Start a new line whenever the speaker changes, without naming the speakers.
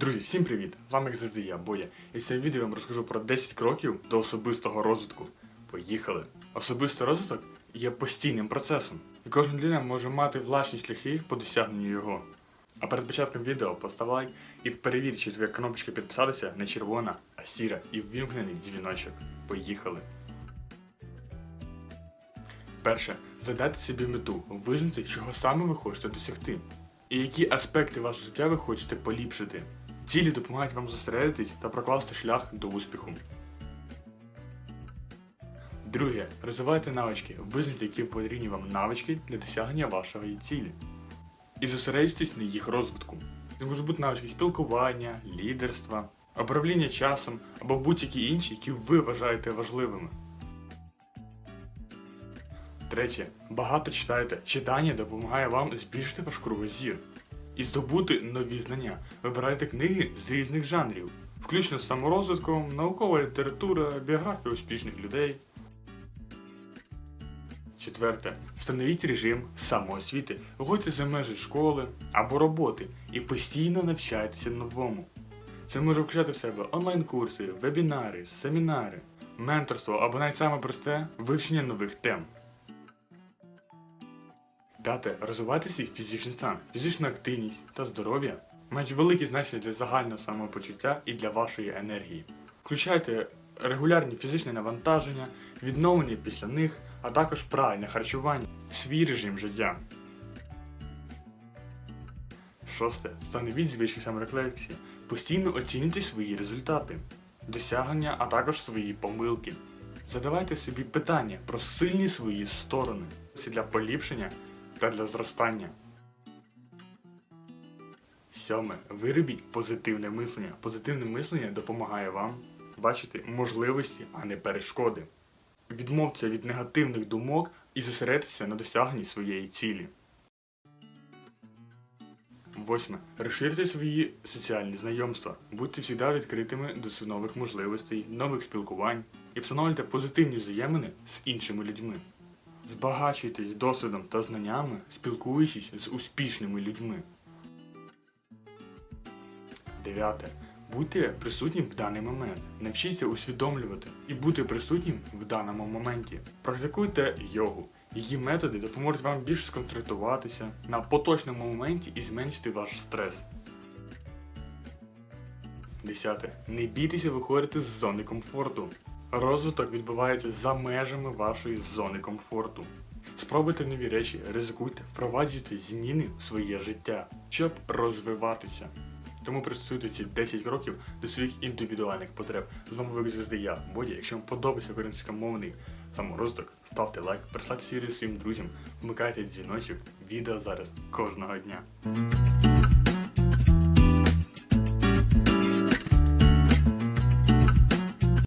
Друзі, всім привіт! З вами як завжди я, Бодя. І в цьому відео я вам розкажу про 10 кроків до особистого розвитку. Поїхали! Особистий розвиток є постійним процесом, і кожна людина може мати власні шляхи по досягненню його. А перед початком відео постав лайк і перевір, чи твоя кнопочка підписатися не червона, а сіра і ввімкнений дзвіночок. Поїхали! Перше, задайте собі мету, визнати, чого саме ви хочете досягти, і які аспекти вашого життя ви хочете поліпшити. Цілі допомагають вам зосередитись та прокласти шлях до успіху. Друге, розвивайте навички, визнайте, які потрібні вам навички для досягнення вашої цілі. І зосередьтесь на їх розвитку. Це можуть бути навички спілкування, лідерства, управління часом або будь-які інші, які ви вважаєте важливими. Третє. Багато читайте. Читання допомагає вам збільшити ваш кругозір і здобути нові знання. Вибирайте книги з різних жанрів, включно з саморозвитком, наукова література, біографія успішних людей. Четверте. Встановіть режим самоосвіти. Виходьте за межі школи або роботи і постійно навчайтеся новому. Це може включати в себе онлайн-курси, вебінари, семінари, менторство або навіть саме просте вивчення нових тем. П'яте. Розвивайте свій фізичний стан. Фізична активність та здоров'я мають велике значення для загального самопочуття і для вашої енергії. Включайте регулярні фізичні навантаження, відновлення після них, а також правильне харчування, свій режим життя. Шосте. Встановіть звички саморефлексії. Постійно оцінюйте свої результати, досягнення, а також свої помилки. Задавайте собі питання про сильні свої сторони для поліпшення та для зростання. Сьоме. Виробіть позитивне мислення. Позитивне мислення допомагає вам бачити можливості, а не перешкоди. Відмовтеся від негативних думок і зосередьтеся на досягненні своєї цілі. Восьме. Розширте свої соціальні знайомства. Будьте завжди відкритими до нових можливостей, нових спілкувань і встановлюйте позитивні взаємини з іншими людьми. Збагачуйтесь досвідом та знаннями, спілкуючись з успішними людьми. Дев'яте. Будьте присутнім в даний момент. Навчіться усвідомлювати і бути присутнім в даному моменті. Практикуйте йогу. Її методи допоможуть вам більш сконцентруватися на поточному моменті і зменшити ваш стрес. Десяте. Не бійтеся виходити з зони комфорту. Розвиток відбувається за межами вашої зони комфорту. Спробуйте нові речі, ризикуйте, впроваджуйте зміни в своє життя, щоб розвиватися. Тому пристосуйте ці 10 кроків до своїх індивідуальних потреб. З вами завжди я, Боді. Якщо вам подобається українськомовний саморозвиток, ставте лайк, присилайте сірі своїм друзям, вмикайте дзвіночок, відео зараз кожного дня.